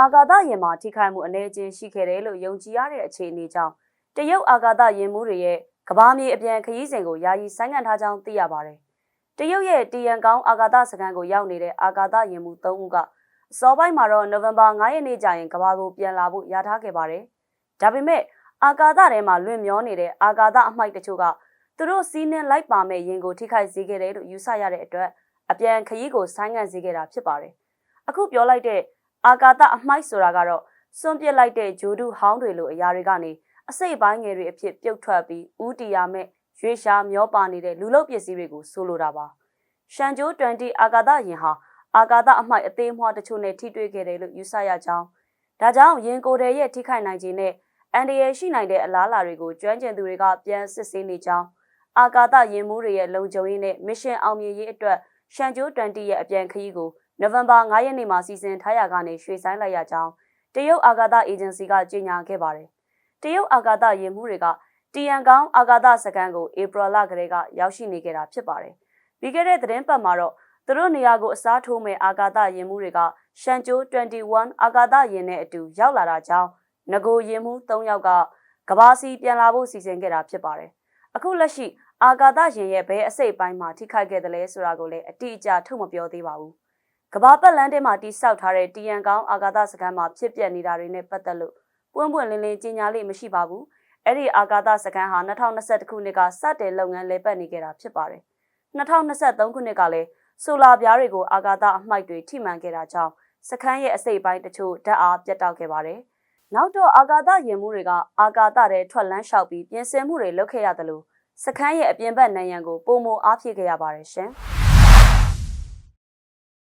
အာကာသယာဉ်မှာထိခိုက်မှုအနေချင်းရှိခဲ့တယ်လို့ယုံကြည်ရတဲ့အခြေအနေကြောင့်တရုတ်အာကာသယာဉ်မှုတွေရဲ့ကဘာမြေအပြန်ခရီးစဉ်ကိုယာယီဆိုင်းငံ့ထားကြောင်းသိရပါတယ်။တရုတ်ရဲ့တီယန်ကောင်းအာကာသစခန်းကိုရောက်နေတဲ့အာကာသယာဉ်မှု၃ဦးကအစောပိုင်းမှာတော့နိုဝင်ဘာ9ရက်နေ့ကျရင်ကဘာကိုပြန်လာဖို့ရထားခဲ့ပါတယ်။ဒါပေမဲ့အာကာသထဲမှာလွင့်မျောနေတဲ့အာကာသအမိုက်တချို့ကသူတို့စီးနှင်းလိုက်ပါမဲ့ရင်ကိုထိခိုက်စေခဲ့တယ်လို့ယူဆရတဲ့အတွက်အပြန်ခရီးကိုဆိုင်းငံ့စေခဲ့တာဖြစ်ပါတယ်။အခုပြောလိုက်တဲ့ အာကာသအမိုက်ဆိုတာကတော့စွန့်ပစ်လိုက်တဲ့ဂျိုဒုဟောင်းတွေလိုအရာတွေကနေအစိတ်ပိုင်းငယ်တွေအဖြစ်ပြုတ်ထွက်ပြီးဥတီယာမဲ့ရွေးရှားမျောပါနေတဲ့လူလုပစ္စည်းတွေကိုဆိုလိုတာပါ။ရှန်ဂျိုး20အာကာသယာဉ်ဟာအာကာသအမိုက်အသေးအမွှားတချို့နဲ့ထိတွေ့ခဲ့တယ်လို့ယူဆရကြောင်းဒါကြောင့်ရင်ကိုယ်တည်းရဲ့ထိခိုက်နိုင်ခြင်းနဲ့အန်ဒီရရှိနိုင်တဲ့အလားအလာတွေကိုကျွမ်းကျင်သူတွေကပြန်စစ်ဆေးနေကြောင်းအာကာသယာဉ်မှုတွေရဲ့လုံခြုံရေးနဲ့မစ်ရှင်အောင်မြင်ရေးအတွက်ရှန်ဂျိုး20ရဲ့အပြန်ခရီးကို နိုဝင်ဘာ9ရက်နေ့မှာစီစဉ်ထားရကနေရွှေ့ဆိုင်းလိုက်ရကြောင်းတရုတ်အာကာသအေဂျင်စီကကြေညာခဲ့ပါတယ်။တရုတ်အာကာသယာဉ်မှုတွေကတီယန်ကောင်းအာကာသစခန်းကိုဧပြီလကတည်းကရောက်ရှိနေကြတာဖြစ်ပါတယ်။ပြီးခဲ့တဲ့သတင်းပတ်မှာတော့သူတို့နေရာကိုအစားထိုးမဲ့အာကာသယာဉ်မှုတွေကရှန်ဂျိုး21အာကာသယာဉ်နဲ့အတူရောက်လာတာကြောင့်ငကိုယာဉ်မှု3ယောက်ကကဘာစီပြန်လာဖို့စီစဉ်ခဲ့တာဖြစ်ပါတယ်။အခုလက်ရှိအာကာသယာဉ်ရဲ့ဘဲအစိတ်ပိုင်းမှာထိခိုက်ခဲ့တယ်လဲဆိုတာကိုလည်းအတိအကျထုတ်မပြောသေးပါဘူး။ ကဘာပတ်လန်းထဲမှာတိစောက်ထားတဲ့တီယန်ကောင်းအာကာသစခန်းမှာဖြစ်ပျက်နေတာတွေနဲ့ပတ်သက်လို့ပွင့်ပွင့်လင်းလင်းကြီးညာလေးမရှိပါဘူး။အဲ့ဒီအာကာသစခန်းဟာ2021ခုနှစ်ကစတင်လုပ်ငန်းလည်ပတ်နေကြတာဖြစ်ပါတယ်။2023ခုနှစ်ကလည်းဆိုလာပြားတွေကိုအာကာသအမှိုက်တွေထိမှန်ခဲ့တာကြောင့်စခန်းရဲ့အစိတ်ပိုင်းတချို့ဓာတ်အားပြတ်တောက်ခဲ့ပါတယ်။နောက်တော့အာကာသယာဉ်မှုတွေကအာကာသထဲထွက်လန်းလျှောက်ပြီးပြင်ဆင်မှုတွေလုပ်ခဲ့ရတယ်လို့စခန်းရဲ့အပြင်ဘက်နိုင်ရန်ကိုပုံမအားဖြည့်ခဲ့ရပါတယ်ရှင်။